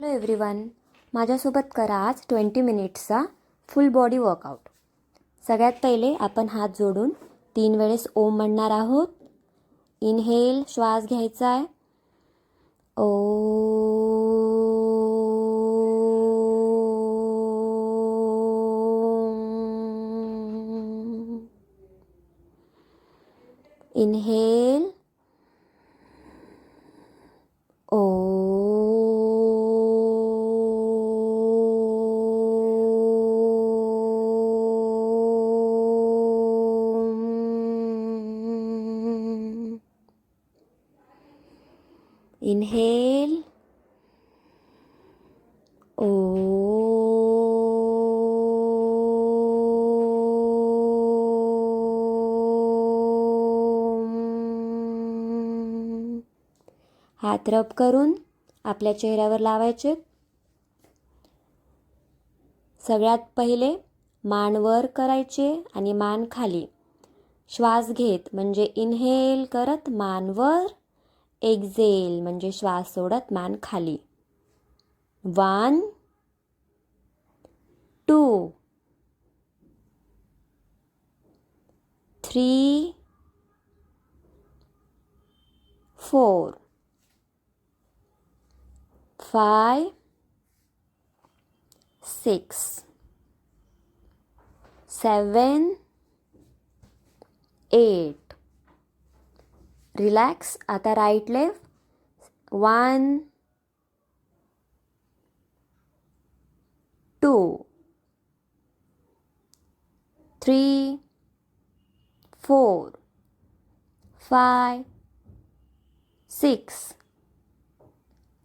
Hello everyone माझ्यासोबत करा आज ट्वेंटी मिनिट्सचा फुल बॉडी वर्कआउट सगळ्यात पहिले आपण हात जोडून तीन वेळेस ओम म्हणणार आहोत. इनहेल श्वास घ्यायचा आहे. ओ Inhale. Om. हात रब करून आपल्या चेहऱ्यावर लावायचे सगळ्यात पहिले मान वर करायचे आणि मान खाली श्वास घेत म्हणजे इनहेल करत मान वर एक्झेल म्हणजे श्वास सोडत मान खाली. One two three four five six seven eight relax. At the right leg. one two three four five six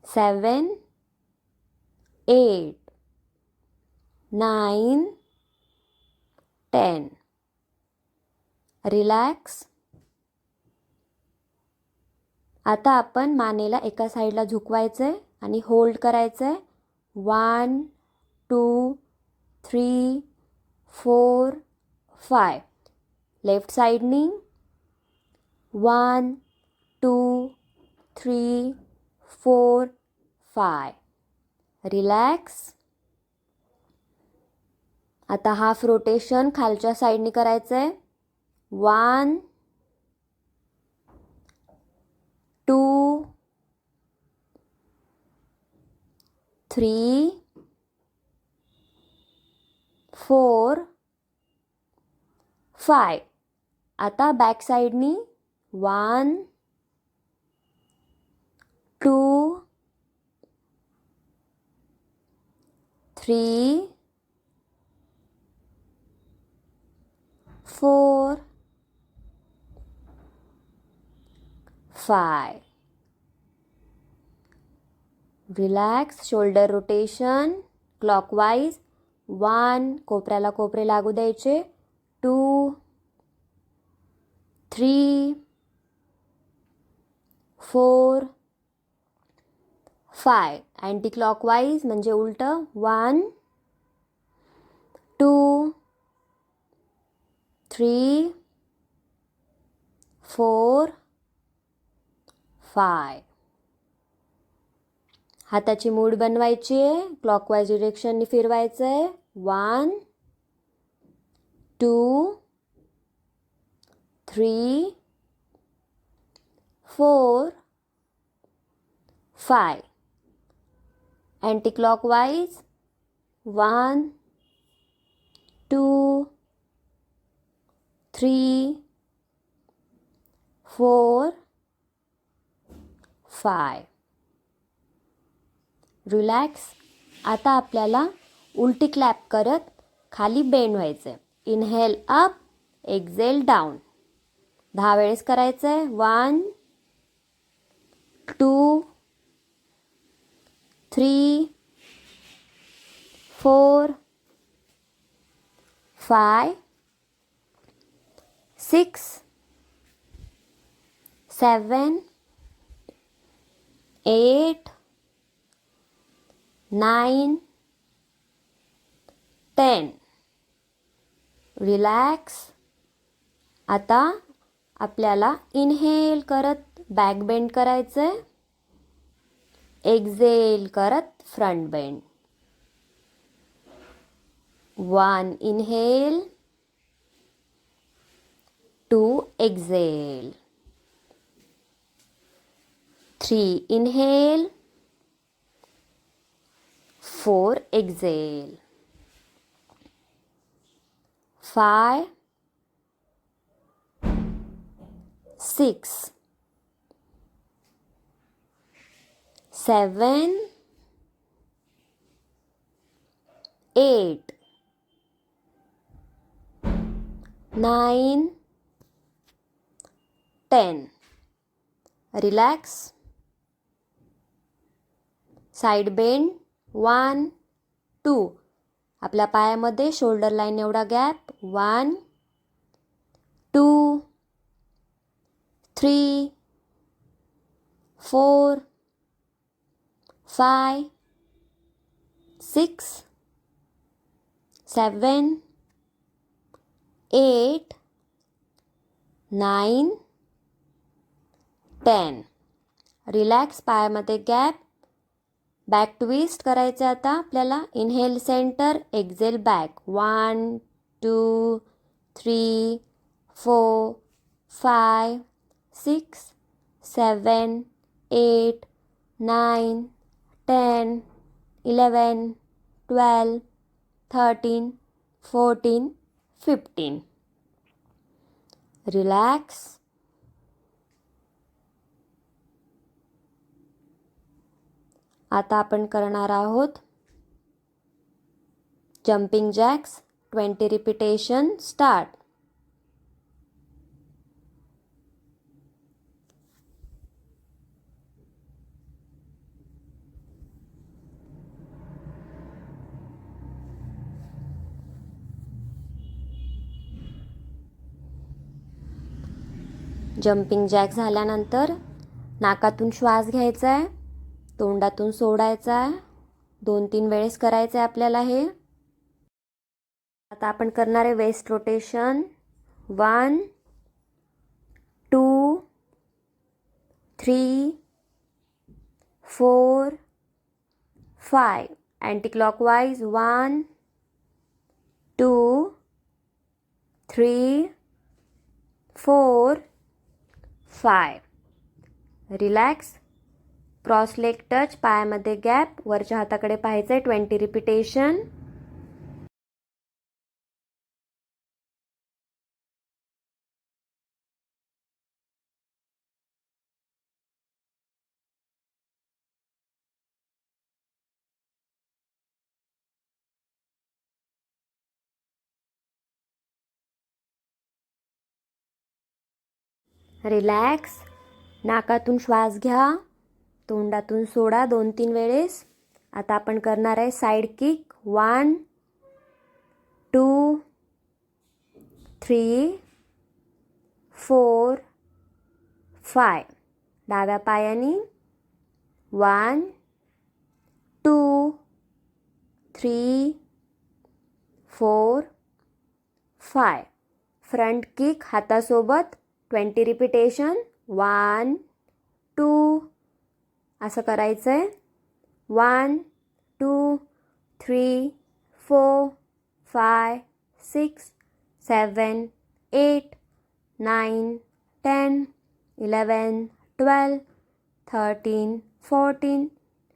seven eight nine ten. Relax. आता आपण मानेला एका साईडला झुकवायचं आहे आणि होल्ड करायचं आहे one two three four five. Left साईडनी. One two three four five. Relax. आता हाफ रोटेशन खालच्या साईडनी करायचं आहे one two three four five. आता बॅक साईडनी one two three four five relax shoulder rotation clockwise one कोपऱ्याला कोपरे लागू द्यायचे. Two three four five anti clockwise म्हणजे उलटं. One two three four five. हाताची मूड बनवायची आहे क्लॉकवाईज डिरेक्शननी फिरवायचं आहे. One two three four five anti clockwise one two three four five. Relax आता आपल्याला उलटी क्लॅप करत खाली बेंड व्हायचं आहे इनहेल अप एक्झेल डाऊन दहा वेळेस करायचं आहे one two three four five six seven eight nine ten. Relax. आता आपल्याला इनहेल करत बॅक बेंड करायचं आहे एक्झेल करत front bend. One inhale. Two exhale. three, inhale, four, exhale, five, six, seven, eight, nine, ten. Relax. Side bend one two. आपल्या पायामध्ये shoulder line एवढा gap one two three four five six seven eight nine ten. Relax पायामध्ये gap back twist करायचं आता आपल्याला. Inhale centre exhale back one two three four five six seven eight nine ten eleven twelve thirteen fourteen fifteen relax आता आपण करणार आहोत jumping jacks twenty repetition start jumping jack झाल्यानंतर नाकातून श्वास घ्यायचा आहे. तोंडातून सोडायचा. दोन तीन वेळेस करायचं आहे आपल्याला हे. आता आपण करणार आहे waist rotation one two three four five anti clockwise one two three four five relax cross leg touch पायामध्ये गॅप वरच्या हाताकडे पाहायचं आहे ट्वेंटी रिपिटेशन रिलॅक्स नाकातून श्वास घ्या. तोंडातून सोडा दोन तीन वेळेस. आता आपण करणार आहे side kick one two three four five डाव्या पायाने. One two three four five front kick हातासोबत. Twenty repetition one two असं करायचं आहे one two three four five six seven eight nine ten eleven twelve thirteen fourteen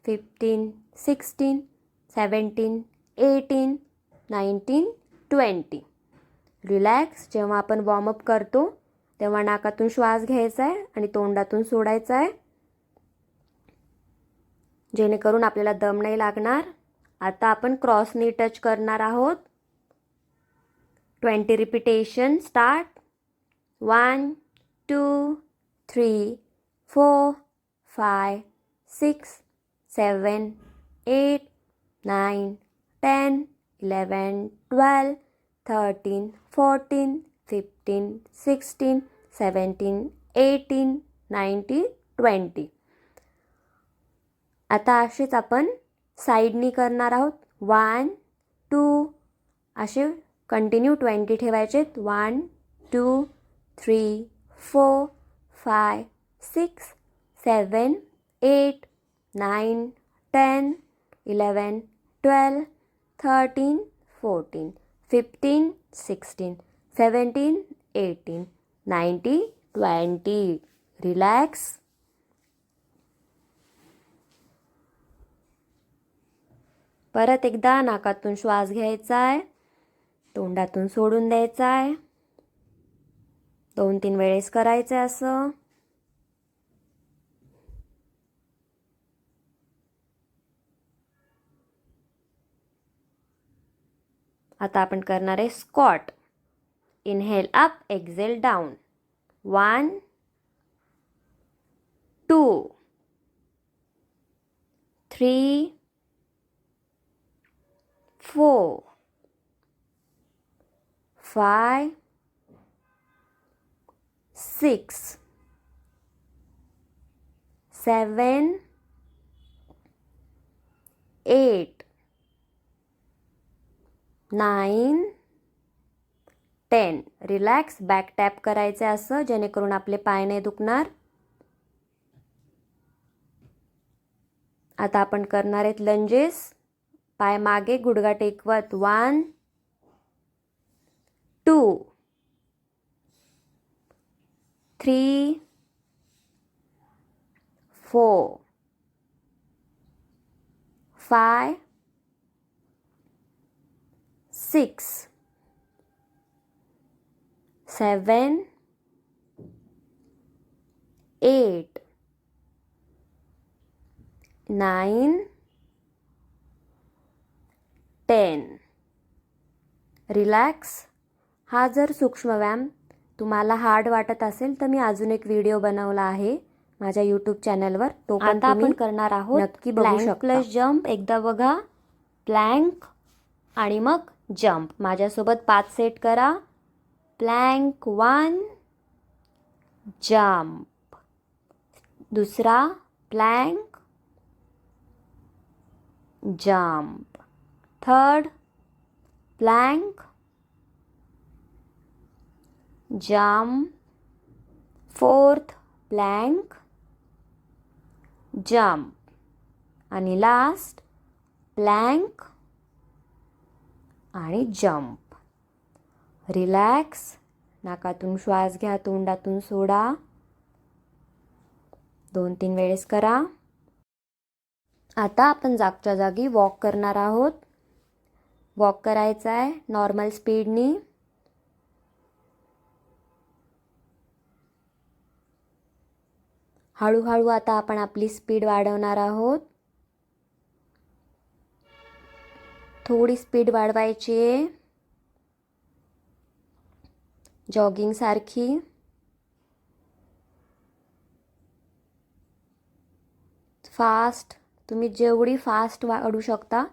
fifteen sixteen seventeen eighteen nineteen twenty relax जेव्हा आपण warm up करतो तेव्हा नाकातून श्वास घ्यायचा आहे आणि तोंडातून सोडायचा आहे. जेणेकरून आपल्याला दम नाही लागणार. आता आपण क्रॉसनी टच करणार आहोत. Twenty repetition start one two three four five six seven eight nine ten eleven twelve thirteen fourteen fifteen sixteen seventeen eighteen nineteen twenty आता असेच आपण साईडनी करणार आहोत. वन टू असे continue twenty ठेवायचेत. One two three four five six seven eight nine ten eleven twelve thirteen fourteen fifteen sixteen seventeen eighteen ninety twenty relax परत एकदा नाकातून श्वास घ्यायचा आहे तोंडातून सोडून द्यायचा आहे दोन तीन वेळेस करायचं आहे असं. आता आपण करणार आहे squat. Inhale up exhale down. One two three four, five six seven eight nine ten relax back tap करायचं असं जेणेकरून आपले पाय नाही दुखणार. आता आपण करणार आहेत लंजेस पाय मागे गुडगा टेकवत. One two three four five six seven eight nine ten. Relax. हा जर सूक्ष्म व्यायाम तुम्हाला हार्ड वाटत असेल तर मी अजून एक व्हिडिओ बनवला आहे माझ्या यूट्यूब चॅनलवर. तो आता आपण करणार आहोत नक्की बघू शकता. plus जम्प एकदा बघा. प्लँक आणि मग जम्प माझ्यासोबत पाच सेट करा. प्लँक वन जम्प दुसरा plank jump third plank jump fourth plank jump. आणि लास्ट प्लँक आणि जम्प रिलॅक्स नाकातून श्वास घ्या तोंडातून सोडा. दोन तीन वेळेस करा. आता आपण जागच्या जागी वॉक करणार आहोत. वॉक करायचं आहे नॉर्मल स्पीडनी. हळूहळू आता आपण आपली स्पीड वाढवणार आहोत. थोडी स्पीड वाढवायची आहे. जॉगिंगसारखी फास्ट तुम्ही जेवढी फास्ट वाढू शकता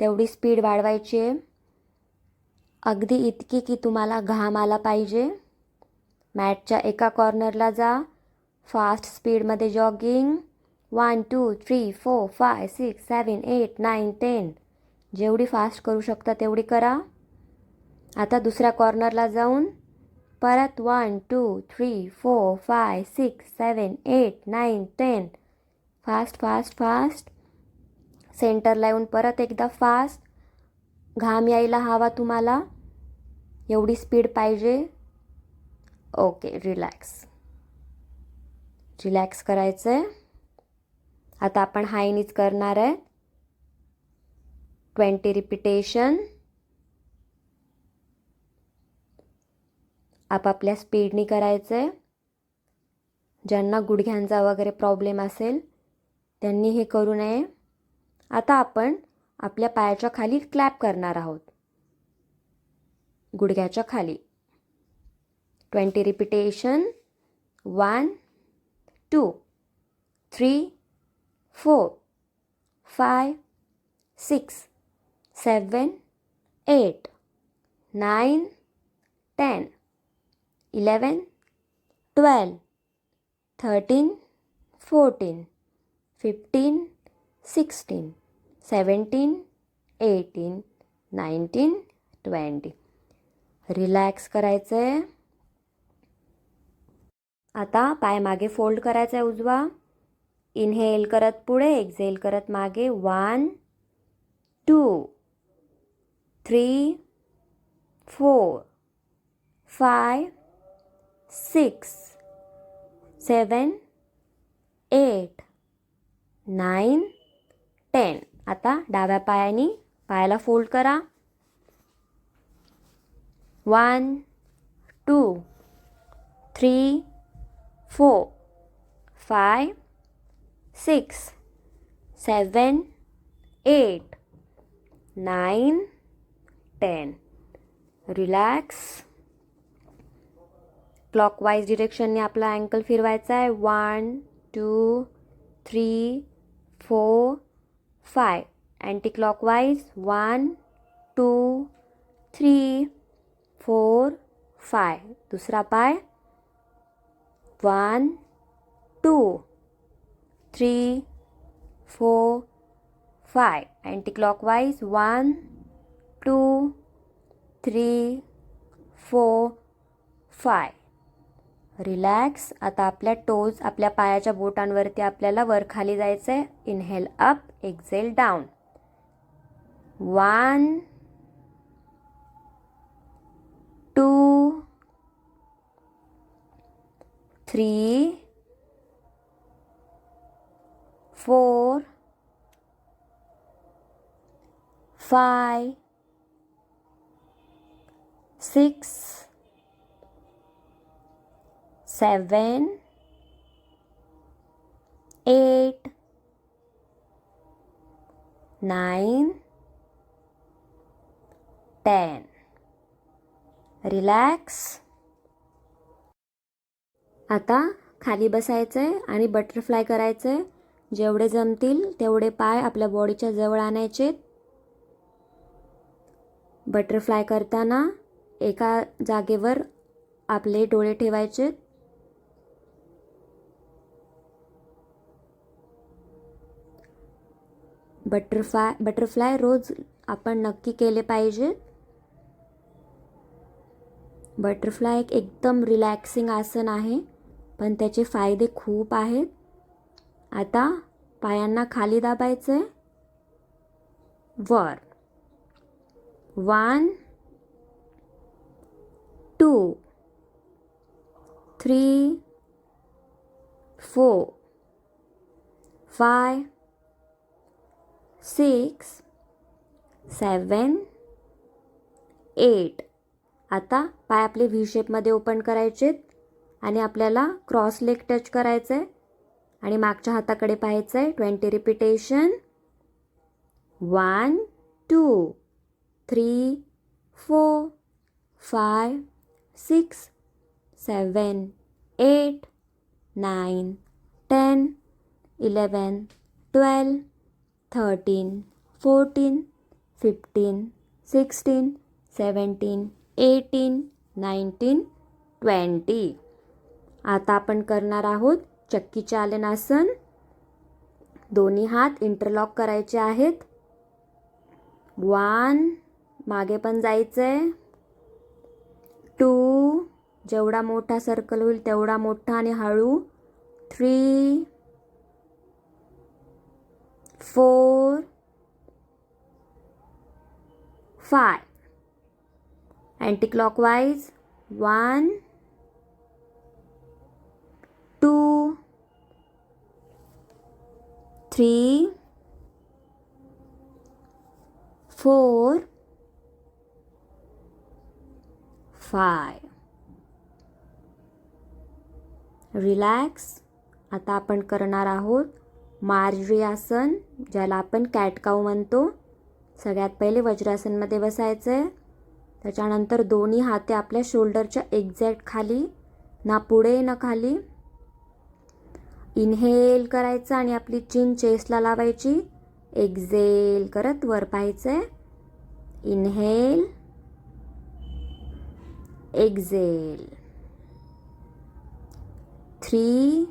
तेवढी स्पीड वाढवायची आहे. अगदी इतकी की तुम्हाला घाम आला पाहिजे. मॅटच्या एका कॉर्नरला जा. फास्ट स्पीडमध्ये jogging. One two three four five six seven eight nine ten. जेवढी फास्ट करू शकता तेवढी करा. आता दुसऱ्या कॉर्नरला जाऊन. परत one two three four five six seven eight nine ten. Fast fast fast. सेंटरला येऊन परत एकदा फास्ट घाम यायला हवा तुम्हाला. एवढी स्पीड पाहिजे. ओके रिलॅक्स रिलॅक्स करायचं आहे आता आपण हायनीच करणार आहे. ट्वेंटी रिपिटेशन आपापल्या स्पीडनी करायचं आहे ज्यांना गुडघ्यांचा वगैरे प्रॉब्लेम असेल त्यांनी हे करू नये. आता आपण आपल्या पायाच्या खाली क्लॅप करणार आहोत. गुडघ्याच्या खाली. Twenty repetition one two three four five six seven eight nine ten eleven twelve thirteen fourteen fifteen sixteen seventeen eighteen nineteen twenty. Relax करायचं आहे आता पाय मागे फोल्ड करायचा आहे उजवा. इनहेल करत पुढे एक्झेल करत मागे. One two three four five six seven eight nine ten. आता डाव्या पायाने पायाला फोल्ड करा. One two three four five six seven eight nine ten relax clockwise डिरेक्शनने आपला अँकल फिरवायचा आहे. One two three four five. Anti clockwise one two three four five दुसरा पाय. One two three four five anti clockwise one two three four five relax आता आपल्या toes आपल्या पायाच्या बोटांवरती आपल्याला वर खाली जायचं आहे inhale up exhale down one two three four five six seven, eight, nine, ten. Relax. आता खाली बसायचं आहे आणि बटरफ्लाय करायचं आहे जेवढे जमतील तेवढे पाय आपल्या बॉडीच्या जवळ आणायचे बटरफ्लाय करताना एका जागेवर आपले डोळे ठेवायचे बटरफ्लाय बटरफ्लाय रोज आपण नक्की केले पाहिजे. बटरफ्लाय एक एकदम रिलॅक्सिंग आसन आहे पण त्याचे फायदे खूप आहेत. आता पायांना खाली दाबायचं आहे वर. One two three four five six seven eight. आता पाय आपले व्ही शेपमध्ये ओपन करायचेत आणि आपल्याला क्रॉस लेग टच करायचं आहे आणि मागच्या हाताकडे पाहायचं आहे twenty repetition one two three four five six seven eight nine ten eleven twelve thirteen fourteen fifteen sixteen seventeen eighteen nineteen twenty आता आपण करणार आहोत चक्की चालन आसन. दोन्ही हात इंटरलॉक करायचे आहेत. वन मागे पण जायचं आहे टू जेवढा मोठा सर्कल होईल तेवढा मोठा आणि हळू. Three four five. Anti one, one two three four five relax आता आपण करणार आहोत मार्जरी आसन ज्याला आपण कॅटकाऊ म्हणतो सगळ्यात पहिले वज्रासनमध्ये बसायचं आहे त्याच्यानंतर दोन्ही हाते आपल्या शोल्डरच्या एक्झॅक्ट खाली ना पुढे ना खाली. इनहेल करायचं आणि आपली चिन चेस्टला लावायची. एक्झेल करत वर पाहायचं आहे inhale. Exhale. Three.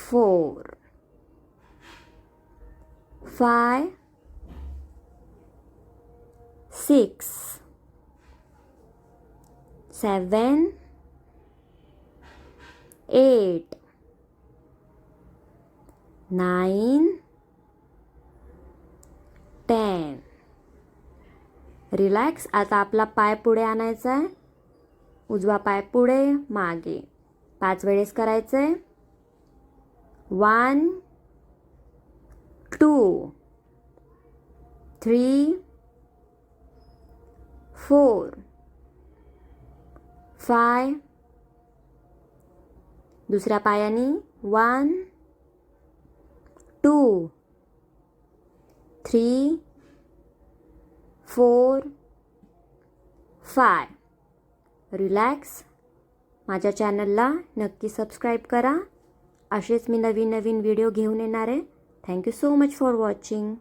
Four. Five. Six. Seven. Eight. Nine. Ten. Relax आता आपला पाय पुढे आणायचा आहे उजवा पाय पुढे मागे. पाच वेळेस करायचं आहे one two three four five दुसऱ्या पायाने one two three four five relax माझ्या चॅनलला नक्की सबस्क्राईब करा. असेच मी नवीन नवीन व्हिडिओ घेऊन येणार आहे. Thank you so much for watching